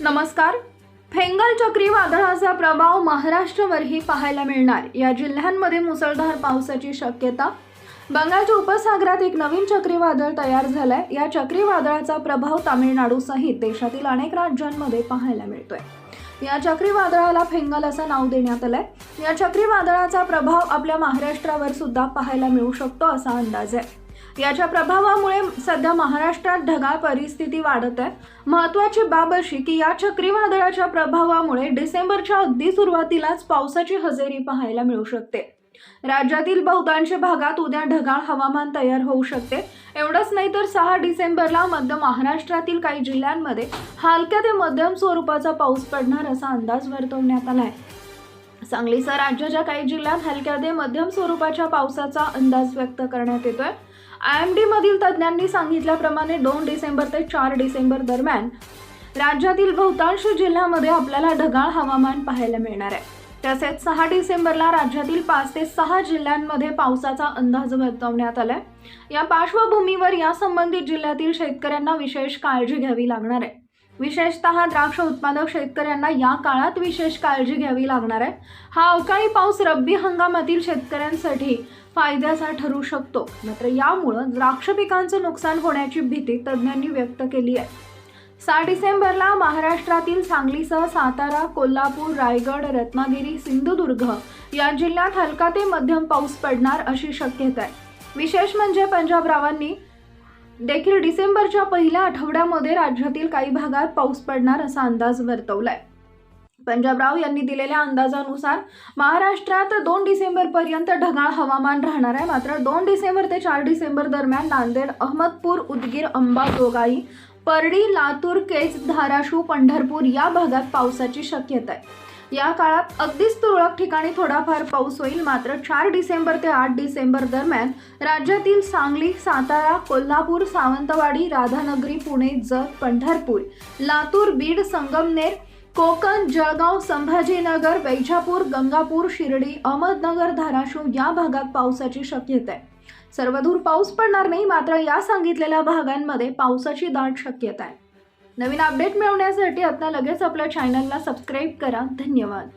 नमस्कार. फेंगल चक्रीवादळाचा प्रभाव महाराष्ट्रावरही पाहायला मिळणार. या जिल्ह्यांमध्ये मुसळधार पावसाची शक्यता. बंगालच्या उपसागरात एक नवीन चक्रीवादळ तयार झालंय. या चक्रीवादळाचा प्रभाव तामिळनाडूसहित देशातील अनेक राज्यांमध्ये पाहायला मिळतोय. या चक्रीवादळाला फेंगल असं नाव देण्यात आलंय. या चक्रीवादळाचा प्रभाव आपल्या महाराष्ट्रावर सुद्धा पाहायला मिळू शकतो असा अंदाज आहे. याच्या प्रभावामुळे सध्या महाराष्ट्रात ढगाळ परिस्थिती वाढत आहे. महत्वाची बाब अशी की या चक्रीवादळाच्या प्रभावामुळे डिसेंबरच्या अगदी सुरुवातीलाच पावसाची हजेरी पाहायला मिळू शकते. राज्यातील बहुतांश भागात उद्या ढगाळ हवामान तयार होऊ शकते. एवढंच नाही तर सहा डिसेंबरला मध्य महाराष्ट्रातील काही जिल्ह्यांमध्ये हलक्या ते मध्यम स्वरूपाचा पाऊस पडणार असा अंदाज वर्तवण्यात आला आहे सांगलीसह राज्याच्या काही जिल्ह्यात हलक्या ते मध्यम स्वरूपाच्या पावसाचा अंदाज व्यक्त करण्यात येतोय. आय एम डीमधील तज्ज्ञांनी सांगितल्याप्रमाणे दोन डिसेंबर ते चार डिसेंबर दरम्यान राज्यातील बहुतांश जिल्ह्यामध्ये आपल्याला ढगाळ हवामान पाहायला मिळणार आहे. तसेच सहा डिसेंबरला राज्यातील पाच ते सहा जिल्ह्यांमध्ये पावसाचा अंदाज वर्तवण्यात आलाय. या पार्श्वभूमीवर या संबंधित जिल्ह्यातील शेतकऱ्यांना विशेष काळजी घ्यावी लागणार आहे. विशेषतः द्राक्ष उत्पादक शेतकऱ्यांना या काळात विशेष काळजी घ्यावी लागणार आहे. हा अवकाळी पाऊस रब्बी हंगामातील शेतकऱ्यांसाठी फायद्याचा ठरू शकतो. मात्र यामुळं द्राक्ष पिकांचं नुकसान होण्याची भीती तज्ज्ञांनी व्यक्त केली आहे. सहा डिसेंबरला महाराष्ट्रातील सांगलीसह सातारा कोल्हापूर रायगड रत्नागिरी सिंधुदुर्ग या जिल्ह्यात हलका ते मध्यम पाऊस पडणार अशी शक्यता आहे. विशेष म्हणजे पंजाबरावांनी देखील डिसेंबरच्या पहिल्या आठवड्यामध्ये राज्यातील काही भागात पाऊस पडणार असा अंदाज वर्तवलाय. पंजाबराव यांनी दिलेल्या अंदाजानुसार महाराष्ट्रात दोन डिसेंबरपर्यंत ढगाळ हवामान राहणार आहे. मात्र दोन डिसेंबर ते चार डिसेंबर दरम्यान नांदेड अहमदपूर उदगीर अंबाजोगाई परडी लातूर केज धाराशिव पंढरपूर या भागात पावसाची शक्यता आहे. या काळात अगदीच तुरळक ठिकाणी थोडाफार पाऊस होईल. मात्र चार डिसेंबर ते आठ डिसेंबर दरम्यान राज्यातील सांगली सातारा कोल्हापूर सावंतवाडी राधानगरी पुणे जत पंढरपूर लातूर बीड संगमनेर कोकण जळगाव संभाजीनगर वैजापूर गंगापूर शिर्डी अहमदनगर धाराशिव या भागात पावसाची शक्यता आहे. सर्वदूर पाऊस पडणार नाही मात्र या सांगितलेल्या भागांमध्ये पावसाची दाट शक्यता आहे. नवीन अपडेट मिळवण्यासाठी आता लगेच आपल्या चॅनलला सबस्क्राईब करा. धन्यवाद.